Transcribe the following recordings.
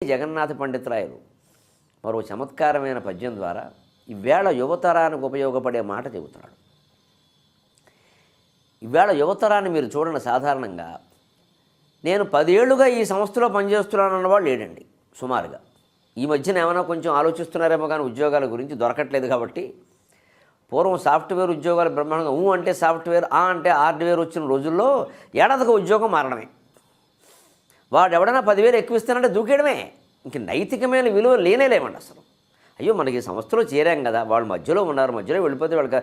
జగన్నాథ పండితురాయలు. మరో చమత్కారమైన పద్యం ద్వారా ఈవేళ యువతరానికి ఉపయోగపడే మాట చెబుతున్నాడు. ఈవేళ యువతరాన్ని మీరు చూడండి సాధారణంగా నేను పదేళ్ళుగా ఈ సంస్థలో పనిచేస్తున్నానన్న వాళ్ళు లేడండి సుమారుగా. ఈ మధ్యన ఏమైనా కొంచెం ఆలోచిస్తున్నారేమో కానీ ఉద్యోగాల గురించి దొరకట్లేదు కాబట్టి పూర్వం సాఫ్ట్వేర్ ఉద్యోగాలు బ్రహ్మాండంగా ఊ అంటే సాఫ్ట్వేర్ ఆ అంటే హార్డ్వేర్ వచ్చిన రోజుల్లో ఏడాదికి ఉద్యోగం మారడమే. వాడు ఎవడన్నా పదివేలు ఎక్కువ ఇస్తానంటే దూకేయడమే. ఇంక నైతికమైన విలువ లేనే లేవండి అసలు. అయ్యో మనకి ఈ సంస్థలో చేరాం కదా వాళ్ళు మధ్యలో ఉన్నారు మధ్యలో వెళ్ళిపోతే వాళ్ళకి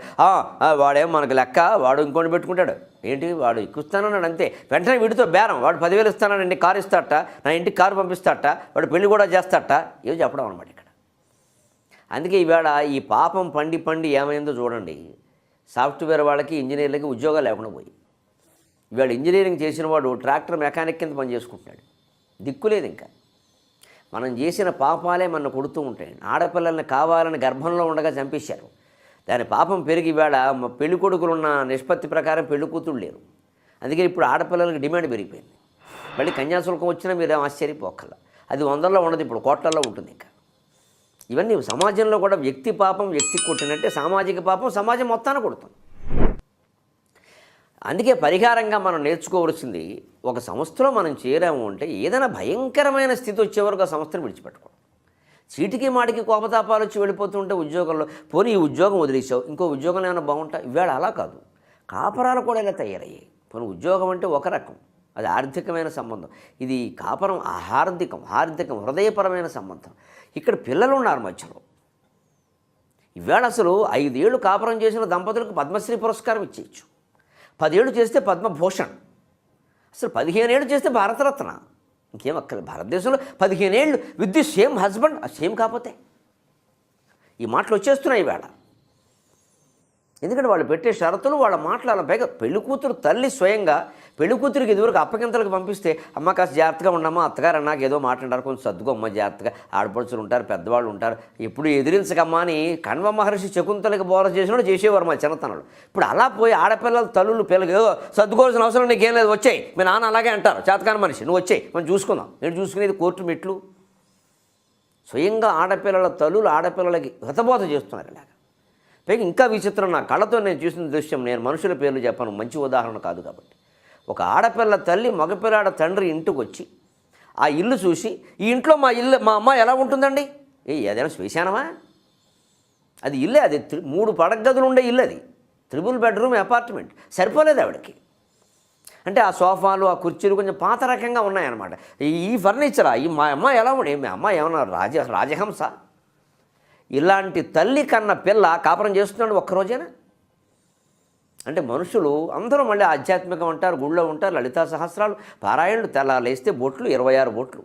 వాడేమో మనకు వాడేం లెక్క వాడు ఇంకోటి పెట్టుకుంటాడు. ఏంటి వాడు ఎక్కువస్తానన్నాడు అంతే. వెంటనే వీడితో బేరం వాడు పదివేలు ఇస్తానండి కారు ఇస్తాట నా ఇంటికి కారు పంపిస్తాట వాడు పెళ్ళి కూడా చేస్తాట ఏదో చెప్పడం అనమాట ఇక్కడ. అందుకే ఈవేళ ఈ పాపం పండి పండి ఏమైందో చూడండి. సాఫ్ట్వేర్ వాళ్ళకి ఇంజనీర్లకి ఉద్యోగాలు లేకుండా పోయి. వీడు ఇంజనీరింగ్ చేసిన వాడు ట్రాక్టర్ మెకానిక్ కింద పని చేసుకుంటున్నాడు. దిక్కులేదు ఇంకా. మనం చేసిన పాపాలే మన కొడుతూ ఉంటాయి. ఆడపిల్లల్ని కావాలని గర్భంలో ఉండగా చంపేశారు. దాని పాపం పెరిగి వేళ మ- పెళ్ళి కొడుకులున్న నిష్పత్తి ప్రకారం పెళ్ళి కూతురు లేరు. అందుకే ఇప్పుడు ఆడపిల్లలకి డిమాండ్ పెరిగిపోయింది. మళ్ళీ కన్యాశుల్కం వచ్చినా మీరేం ఆశ్చర్యపోకల్లా అది వందల్లో ఉండదు ఇప్పుడు కోట్లలో ఉంటుంది ఇంకా. ఇవన్నీ సమాజంలో కూడా వ్యక్తి పాపం వ్యక్తి కొట్టినట్టే సామాజిక పాపం సమాజం మొత్తాన్ని కొడుతుంది. అందుకే పరిహారంగా మనం నేర్చుకోవలసింది ఒక సంస్థలో మనం చేరాము అంటే ఏదైనా భయంకరమైన స్థితి వచ్చే వరకు ఆ సంస్థను విడిచిపెట్టుకోవడం. చీటికి మాటికి కోపతాపాలు వచ్చి వెళ్ళిపోతుంటే ఉద్యోగంలో పోనీ ఈ ఉద్యోగం వదిలేసావు ఇంకో ఉద్యోగం ఏమైనా బాగుంటా? ఇవాళ అలా కాదు. కాపరాలు కూడా ఇలా తయారయ్యాయి. పోనీ ఉద్యోగం అంటే ఒక రకం అది ఆర్థికమైన సంబంధం. ఇది కాపరం ఆహార్దికం హార్దికం హృదయపరమైన సంబంధం. ఇక్కడ పిల్లలు ఉన్నారు మధ్యలో. ఇవాళ అసలు ఐదేళ్ళు కాపురం చేసిన దంపతులకు పద్మశ్రీ పురస్కారం ఇచ్చేయచ్చు. పదేళ్ళు చేస్తే పద్మభూషణ్. అసలు పదిహేనేళ్ళు చేస్తే భారతరత్న. ఇంకేం అక్కర్లేదు. భారతదేశంలో పదిహేనేళ్ళు with the same husband same కాకపోతే. ఈ మాటలు వచ్చేస్తున్నాయి ఇవాళ ఎందుకంటే వాళ్ళు పెట్టే షరతులు వాళ్ళ మాట్లాడాల పైగా పెళ్ళి కూతురు తల్లి స్వయంగా పెళ్ళి కూతురికి ఇదివరకు అప్పగింతలకు పంపిస్తే అమ్మ కాస్త జాగ్రత్తగా ఉండమ్మా అత్తగారు అన్నాక ఏదో మాట్లాడారు కొంచెం సర్దుకో అమ్మ జాగ్రత్తగా ఆడపడుచులు ఉంటారు పెద్దవాళ్ళు ఉంటారు ఎప్పుడు ఎదిరించకమ్మా అని కణ్వ మహర్షి శకుంతలకి బోధ చేసినప్పుడు చేసేవారు మా చిన్నతనంలో. ఇప్పుడు అలా పోయి ఆడపిల్లల తల్లులు పిల్లలు ఏదో సర్దుకోవాల్సిన అవసరం నీకేం లేదు వచ్చాయి మీ నాన్న అలాగే అంటారు చేతకాని మనిషి నువ్వు వచ్చాయి మనం చూసుకుందాం. నేను చూసుకునేది కోర్టు మెట్లు. స్వయంగా ఆడపిల్లల తల్లులు ఆడపిల్లలకి హతబోధ చేస్తున్నారు ఇలాగ. పైగా ఇంకా విచిత్రం నా కళ్ళతో నేను చూసిన దృశ్యం నేను మనుషుల పేర్లు చెప్పాను మంచి ఉదాహరణ కాదు కాబట్టి. ఒక ఆడపిల్ల తల్లి మగపిల్లాడ తండ్రి ఇంటికి వచ్చి ఆ ఇల్లు చూసి ఈ ఇంట్లో మా ఇల్లు మా అమ్మ ఎలా ఉంటుందండి? ఏ ఏదైనా శ్మశానమా? అది ఇల్లే అది త్రి- మూడు పడగదులు ఉండే ఇల్లు అది. Triple bedroom apartment. సరిపోలేదు ఆవిడకి. అంటే ఆ సోఫాలు ఆ కుర్చీలు కొంచెం పాత రకంగా ఉన్నాయన్నమాట. ఈ- ఈ ఫర్నిచరా? ఈ మా అమ్మ ఎలా ఉండే? మీ అమ్మ ఏమన్నా రాజ రాజహంస? ఇలాంటి తల్లి కన్న పిల్ల కాపురం చేస్తున్నాడు ఒక్కరోజేనా అంటే మనుషులు అందరూ మళ్ళీ ఆధ్యాత్మికం ఉంటారు గుళ్ళో ఉంటారు లలితా సహస్రాలు పారాయణలు తెల్ల లేస్తే బొట్లు ఇరవై ఆరు బొట్లు.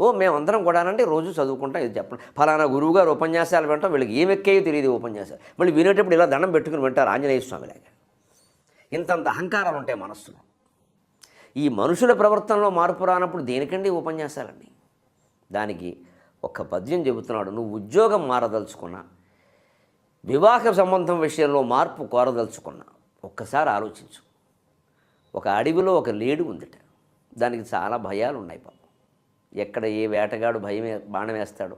ఓ మేమందరం కూడానండి రోజు చదువుకుంటాం ఇది చెప్పండి. ఫలానా గురువు గారు ఉపన్యాసాలు వింటాం వీళ్ళకి ఏం ఎక్కేయో తెలియదు ఉపన్యాసాలు. మళ్ళీ వినేటప్పుడు ఇలా దండం పెట్టుకుని వింటారు ఆంజనేయ స్వామిలాగా ఇంతంత అహంకారాలు ఉంటాయి మనస్సులో. ఈ మనుషుల ప్రవర్తనలో మార్పు రానప్పుడు దేనికండి ఉపన్యాసాలండి? దానికి ఒక పద్యం చెబుతున్నాడు నువ్వు ఉద్యోగం మారదలుచుకున్నా వివాహ సంబంధం విషయంలో మార్పు కోరదలుచుకున్నా ఒక్కసారి ఆలోచించు. ఒక అడవిలో ఒక లేడి ఉందిట. దానికి చాలా భయాలు ఉన్నాయి పాపం. ఎక్కడ ఏ వేటగాడు భయం బాణం వేస్తాడు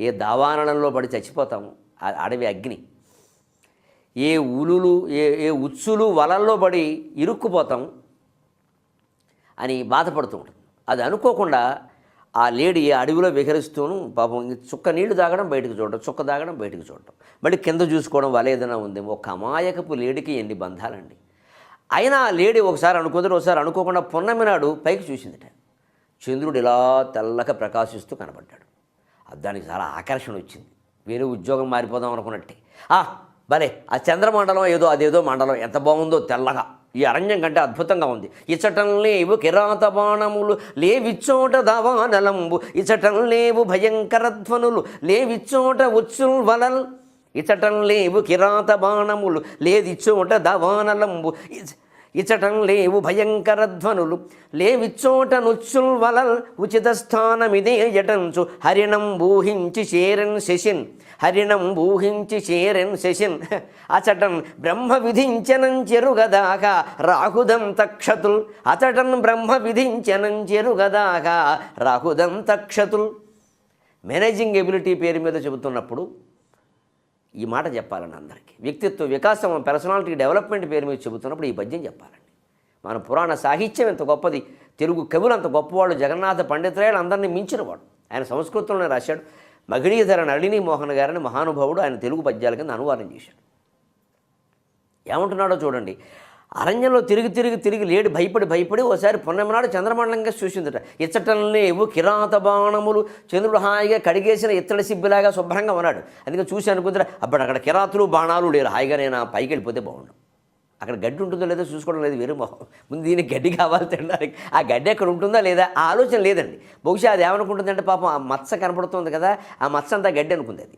ఏ దావానలంలో పడి చచ్చిపోతాము ఆ అడవి అగ్ని. ఏ ఉలులు ఏ ఏ ఉచ్చులు వలల్లో పడి ఇరుక్కుపోతాం అని బాధపడుతూ ఉంటుంది. అది అనుకోకుండా ఆ లేడీ అడవిలో విహరిస్తూను పాపం చుక్క నీళ్ళు తాగడం బయటకు చూడడం చుక్క తాగడం బయటకు చూడడం మళ్ళీ కింద చూసుకోవడం వల్ల ఏదైనా ఉందేమో ఒక అమాయకపు లేడికి ఎన్ని బంధాలండి. అయినా ఆ లేడీ ఒకసారి అనుకుందరు ఒకసారి అనుకోకుండా పున్నమి నాడు పైకి చూసిందట. చంద్రుడు ఇలా తెల్లగా ప్రకాశిస్తూ కనబడ్డాడు. దానికి చాలా ఆకర్షణ వచ్చింది. వేరే ఉద్యోగం మారిపోదాం అనుకున్నట్టే. భలే ఆ చంద్రమండలం ఏదో అదేదో మండలం ఎంత బాగుందో తెల్లగా. ఈ అరణ్యం కంటే అద్భుతంగా ఉంది. ఇచ్చటం లేవు కిరాత బాణములు లేవిచ్చోట దవానలంబు. ఇచ్చటం లేవు భయంకర ధ్వనులు లేవిచ్చోట ఉచ్చుల్ వలల్. ఇచ్చటం లేవు కిరాత బాణములు లేదిచ్చోట దవానలంబు. ఇచటం లేవు భయంకరధ్వనులు. లేవిచ్చోట నుచ్చుల్ వలల్ ఉచిత స్థానమిదే జటంచు హరిణం బూహించి చేరన్ శశిన్. హరిణం బూహించి చేరన్ శశిన్. అచటన్ బ్రహ్మ విధించనం చెరుగదాక. రాహుదం తక్షతుల్. అచటన్ బ్రహ్మ విధించనం చెరుగదాక. రాహుదం తక్షతుల్. మేనేజింగ్ ఎబిలిటీ పేరు మీద చెబుతున్నప్పుడు ఈ మాట చెప్పాలండి అందరికీ. వ్యక్తిత్వ వికాసం పర్సనాలిటీ డెవలప్మెంట్ పేరు మీద చెబుతున్నప్పుడు ఈ పద్యం చెప్పాలండి. మన పురాణ సాహిత్యం ఎంత గొప్పది. తెలుగు కవులు అంత గొప్పవాళ్ళు. జగన్నాథ పండితురాయలు అందరినీ మించినవాడు ఆయన సంస్కృతంలోనే రాశాడు. మగిడీధర నళిని మోహన్ గారని మహానుభావుడు ఆయన తెలుగు పద్యాల కింద అనువాదం చేశాడు. ఏమంటున్నాడో చూడండి. అరణ్యంలో తిరిగి తిరిగి తిరిగి లేడి భయపడి భయపడి ఓసారి పొన్నమనాడు చంద్రమండలంగా చూసిందట. ఇచ్చటం లేవు కిరాత బాణములు చంద్రుడు హాయిగా కడిగేసిన ఇత్తడి సిబ్బిలాగా శుభ్రంగా ఉన్నాడు. అందుకే చూసి అనుకుంటారు అప్పుడు అక్కడ కిరాతులు బాణాలు లేరు హాయిగా నేను ఆ పైకి వెళ్ళిపోతే బాగుండు. అక్కడ గడ్డి ఉంటుందో లేదో చూసుకోవడం లేదు వేరు మొహం. ముందు దీనికి గడ్డి కావాలి తినడానికి. ఆ గడ్డి ఎక్కడ ఉంటుందా లేదా? ఆ ఆలోచన లేదండి. బహుశా అది ఏమనుకుంటుందంటే పాపం ఆ మచ్చ కనపడుతుంది కదా ఆ మచ్చ అంతా గడ్డి అనుకుంది అది.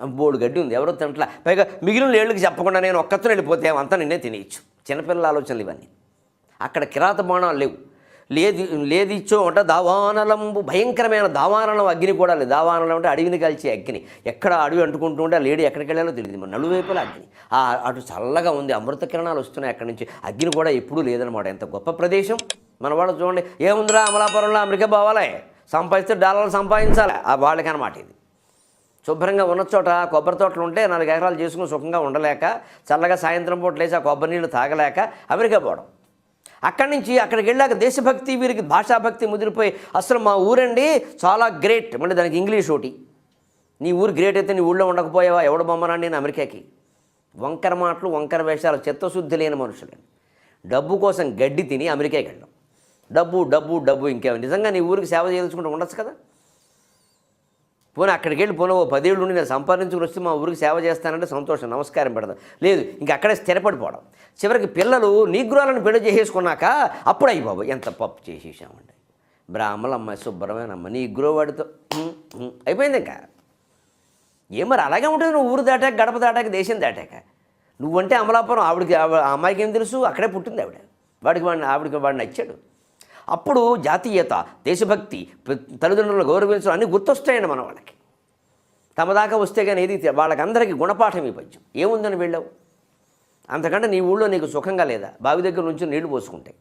ఆ బోడు గడ్డి ఉంది ఎవరో తింటలా పైగా మిగిలిన ఏళ్ళకి చెప్పకుండా నేను ఒక్కతో వెళ్ళిపోతే అంతా నిన్నే తినేయచ్చు. చిన్నపిల్లల ఆలోచనలు ఇవన్నీ. అక్కడ కిరాత బాణాలు లేవు. లేది లేదిచ్చో అంటే దావానలంబు భయంకరమైన దావానలం అగ్ని కూడా లేదు. దావానలం అంటే అడవిని కాల్చే అగ్ని. ఎక్కడ అడవి అంటుకుంటూ ఉంటే ఆ లేడీ ఎక్కడికి వెళ్ళాలో తెలియదు మరి నలువైపుల అగ్ని. ఆ అటు చల్లగా ఉంది. అమృత కిరణాలు వస్తున్నాయి అక్కడి నుంచి. అగ్ని కూడా ఎప్పుడూ లేదనమాట ఎంత గొప్ప ప్రదేశం. మన వాళ్ళు చూడండి. ఏముందిరా అమలాపురంలో అమెరికా పోవాలి సంపాదిస్తే డాలర్లు సంపాదించాలి. ఆ వాళ్ళకి అనమాట ఇది. శుభ్రంగా ఉన్న చోట కొబ్బరి తోటలు ఉంటే నాలుగు ఎకరాలు చేసుకుని సుఖంగా ఉండలేక చల్లగా సాయంత్రం పూట లేచి ఆ కొబ్బరి నీళ్ళు తాగలేక అమెరికా పోవడం. అక్కడి నుంచి అక్కడికి వెళ్ళాక దేశభక్తి వీరికి భాషాభక్తి ముదిరిపోయి అసలు మా ఊరండి చాలా గ్రేట్. మళ్ళీ దానికి ఇంగ్లీష్ ఒకటి నీ ఊరు గ్రేట్ అయితే నీ ఊళ్ళో ఉండకపోయావా? ఎవడు బొమ్మరా నేను అమెరికాకి. వంకర మాటలు వంకర వేషాలు చిత్తశుద్ధి లేని మనుషులు డబ్బు కోసం గడ్డి తిని అమెరికాకి వెళ్ళడం డబ్బు డబ్బు డబ్బు ఇంకేమో నిజంగా నీ ఊరికి సేవ చేయదలుచుకుంటూ ఉండొచ్చు కదా? పోనీ అక్కడికి వెళ్ళి పోనీ ఓ పదేళ్ళు నుండి నేను సంపాదించుకుని వస్తే మా ఊరికి సేవ చేస్తానంటే సంతోషం నమస్కారం పెడదాం. లేదు ఇంక అక్కడే స్థిరపడిపోవడం. చివరికి పిల్లలు నీగ్రోలను పెళ్ళి చేసేసుకున్నాక అప్పుడు అయ్యి బాబు ఎంత పప్పు చేసేసామండి. బ్రాహ్మలమ్మ శుభ్రమైన అమ్మ నీగ్రో వాడితో అయిపోయింది ఇంకా. ఏం మరి అలాగే ఉంటుంది నువ్వు ఊరు దాటాక గడప దాటాక దేశం దాటాక. నువ్వంటే అమలాపురం ఆవిడకి ఆవిడ- ఆ అమ్మాయికి ఏం తెలుసు? అక్కడే పుట్టింది ఆవిడ. వాడికి వాడిని ఆవిడకి వాడిని నచ్చాడు. అప్పుడు జాతీయత దేశభక్తి తల్లిదండ్రులు తల్లిదండ్రులను గౌరవించడం అన్నీ గుర్తొస్తాయండి మన వాళ్ళకి. తమ దాకా వస్తే కానీ ఏది వాళ్ళకందరికీ గుణపాఠం ఈ పద్యం. ఏముందని వెళ్ళావు? అంతకంటే నీ ఊళ్ళో నీకు సుఖంగా లేదా? బావి దగ్గర నుంచి నీళ్ళు పోసుకుంటాయి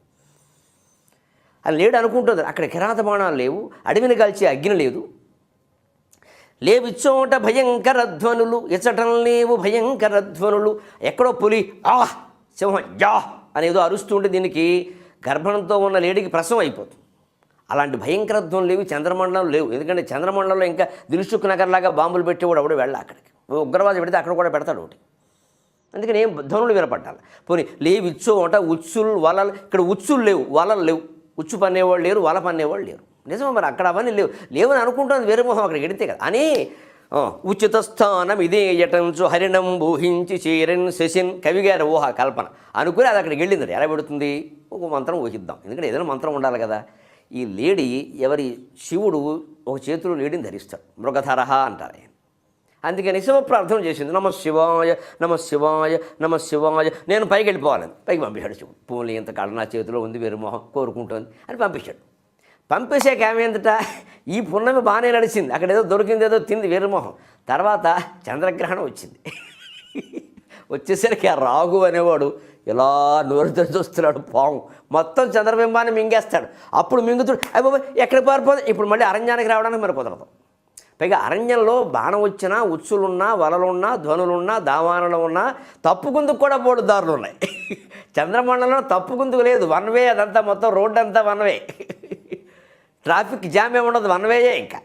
అది లేడు అనుకుంటుంది. అక్కడ కిరాత బాణాలు లేవు అడవిని కాల్చే అగ్ని లేదు. లేవిచ్చోట భయంకర ధ్వనులు ఇచ్చటం లేవు భయంకర ధ్వనులు. ఎక్కడో పులి ఆహ్ సింహం యా అనేదో అరుస్తుంటే దీనికి గర్భంతో ఉన్న లేడీకి ప్రసవం అయిపోతుంది. అలాంటి భయంకర లేవు చంద్రమండలం లేవు. ఎందుకంటే చంద్రమండలంలో ఇంకా దిల్సుఖ్ నగర్ లాగా బాంబులు పెట్టేవాడు ఎవడు వెళ్ళా అక్కడికి. ఉగ్రవాదం పెడితే అక్కడ కూడా పెడతాడు ఒకటి. అందుకని ఏం ధ్వనులు వినపట్టాలి. పోనీ లేవు ఇచ్చో అంట ఉచ్చులు వలలు ఇక్కడ ఉచ్చులు లేవు వలలు లేవు. ఉచ్చు పన్నేవాళ్ళు లేరు వల పన్నేవాళ్ళు లేరు. నిజమే మరి అక్కడ అవన్నీ లేవు. లేవని అనుకుంటుంది వేరే మొహం అక్కడికి ఎడితే కదా. అని ఉచిత స్థానం ఇదేయటంచు హరిణం ఊహించి చీరన్ శశిన్ కవిగారి ఊహ కల్పన. అనుకుని అది అక్కడికి వెళ్ళింది. ఎలా పెడుతుంది? ఒక మంత్రం ఊహిద్దాం. ఎందుకంటే ఏదైనా మంత్రం ఉండాలి కదా. ఈ లేడీ ఎవరి శివుడు ఒక చేతిలో లేడిని ధరిస్తాడు. మృగధరహ అంటారు ఆయన. అందుకని శివ ప్రార్థన చేసింది. నమ శివాయ నమ శివాయ నమ శివాయ. నేను పైకి వెళ్ళిపోవాలని పైకి పంపించాడు శివుడు. పూలు ఇంత కళ్ళ నా చేతిలో ఉంది వేరు మొహం కోరుకుంటుంది అని పంపించాడు. పంపేసాక ఏమైందట ఈ పున్నమి బాగానే నడిచింది. అక్కడ ఏదో దొరికింది ఏదో తింది వేరు తర్వాత చంద్రగ్రహణం వచ్చింది. వచ్చేసరికి ఆ రాఘు అనేవాడు ఇలా నోరు చూస్తున్నాడు పాము. మొత్తం చంద్రబింబాన్ని మింగేస్తాడు. అప్పుడు మింగుతుడు అయ్యి ఎక్కడికి ఎక్కడ పారిపోదు? ఇప్పుడు మళ్ళీ అరణ్యానికి రావడానికి మరి కుదరదు. పైగా అరణ్యంలో బాణం వచ్చినా ఉచ్చులున్నా వలలున్నా ధ్వనులున్నా దావానలు ఉన్నా తప్పుకుందుకు కూడా బోర్డు దారులు ఉన్నాయి. చంద్రమండలంలో తప్పుకుందుకు లేదు. వన్ వే అదంతా మొత్తం రోడ్డు అంతా వన్ వే. ట్రాఫిక్ జామ్ ఏమి ఉండదు వన్ వేయే ఇంకా.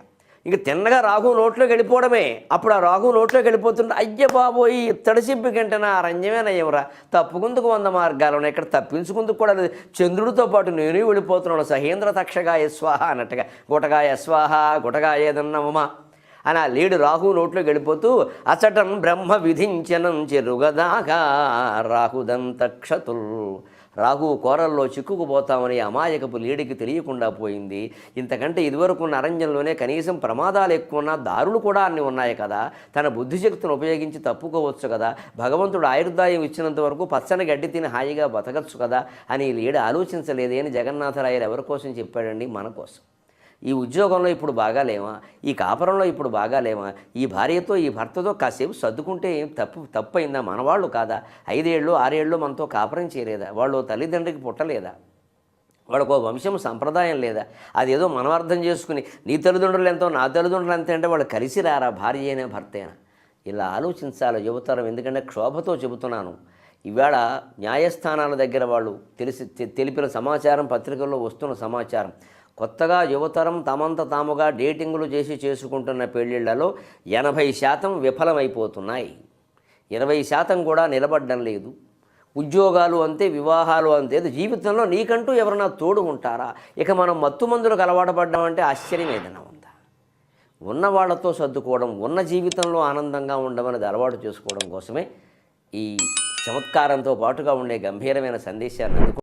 ఇంక తిన్నగా రాఘు నోట్లోకి వెళ్ళిపోవడమే. అప్పుడు ఆ రాఘు నోట్లోకి వెళ్ళిపోతుంటే అయ్య బాబోయ్ తడిసిప్పి కంటేనా అరణ్యమేనయ్యవరా తప్పుకుందుకు వంద మార్గాలు ఉన్నాయి. ఇక్కడ తప్పించుకుందుకు కూడా లేదు. చంద్రుడితో పాటు నేను వెళ్ళిపోతున్నాను. సహేంద్ర తక్షగాయ స్వాహ అన్నట్టుగా. గుటగాయ స్వాహ గుటగాయ ఏదన్నమా అని ఆ లేడు రాహు నోట్లోకి వెళ్ళిపోతూ అచటం బ్రహ్మ విధించనం చెరుగదాగా రాహుదంతక్షతుల్. రాహువు కోరల్లో చిక్కుకుపోతామని అమాయకపు లేడికి తెలియకుండా పోయింది. ఇంతకంటే ఇదివరకు ఉన్న అరణ్యంలోనే కనీసం ప్రమాదాలు ఎక్కువన్నా దారులు కూడా అన్ని ఉన్నాయి కదా. తన బుద్ధిశక్తిని ఉపయోగించి తప్పుకోవచ్చు కదా. భగవంతుడు ఆయుర్దాయం ఇచ్చినంత వరకు పచ్చని గడ్డి తిని హాయిగా బతకచ్చు కదా అని లీడ ఆలోచించలేదే అని జగన్నాథరాయలు ఎవరి కోసం చెప్పాడండి? మన కోసం. ఈ ఉద్యోగంలో ఇప్పుడు బాగాలేమా ఈ కాపురంలో ఇప్పుడు బాగాలేమా ఈ భార్యతో ఈ భర్తతో కాసేపు సర్దుకుంటే ఏం తప్పు తప్పు అయిందా మనవాళ్ళు కాదా? ఐదేళ్ళు ఆరేళ్ళు మనతో కాపురం చేయలేదా? వాళ్ళు తల్లిదండ్రికి పుట్టలేదా? వాళ్ళకు వంశం సంప్రదాయం లేదా? అదేదో మనం అర్థం చేసుకుని నీ తల్లిదండ్రులు ఎంతో నా తల్లిదండ్రులు ఎంత అంటే వాళ్ళు కలిసి రారా భార్య అయినా భర్త అయినా ఇలా ఆలోచించాలి యువతరం. ఎందుకంటే క్షోభతో చెబుతున్నాను. ఇవాళ న్యాయస్థానాల దగ్గర వాళ్ళు తెలిసి తె- తెలిపిన సమాచారం పత్రికల్లో వస్తున్న సమాచారం. కొత్తగా యువతరం తమంత తాముగా డేటింగులు చేసి చేసుకుంటున్న పెళ్ళిళ్ళలో ఎనభై శాతం విఫలమైపోతున్నాయి. ఇరవై శాతం కూడా నిలబడడం లేదు. ఉద్యోగాలు అంతే వివాహాలు అంతే. జీవితంలో నీకంటూ ఎవరైనా తోడు ఉంటారా? ఇక మనం మత్తు మందులకు అలవాటు పడ్డామంటే ఆశ్చర్యం ఏదైనా ఉందా? ఉన్న వాళ్ళతో సర్దుకోవడం ఉన్న జీవితంలో ఆనందంగా ఉండమనేది అలవాటు చేసుకోవడం కోసమే ఈ చమత్కారంతో పాటుగా ఉండే గంభీరమైన సందేశాన్ని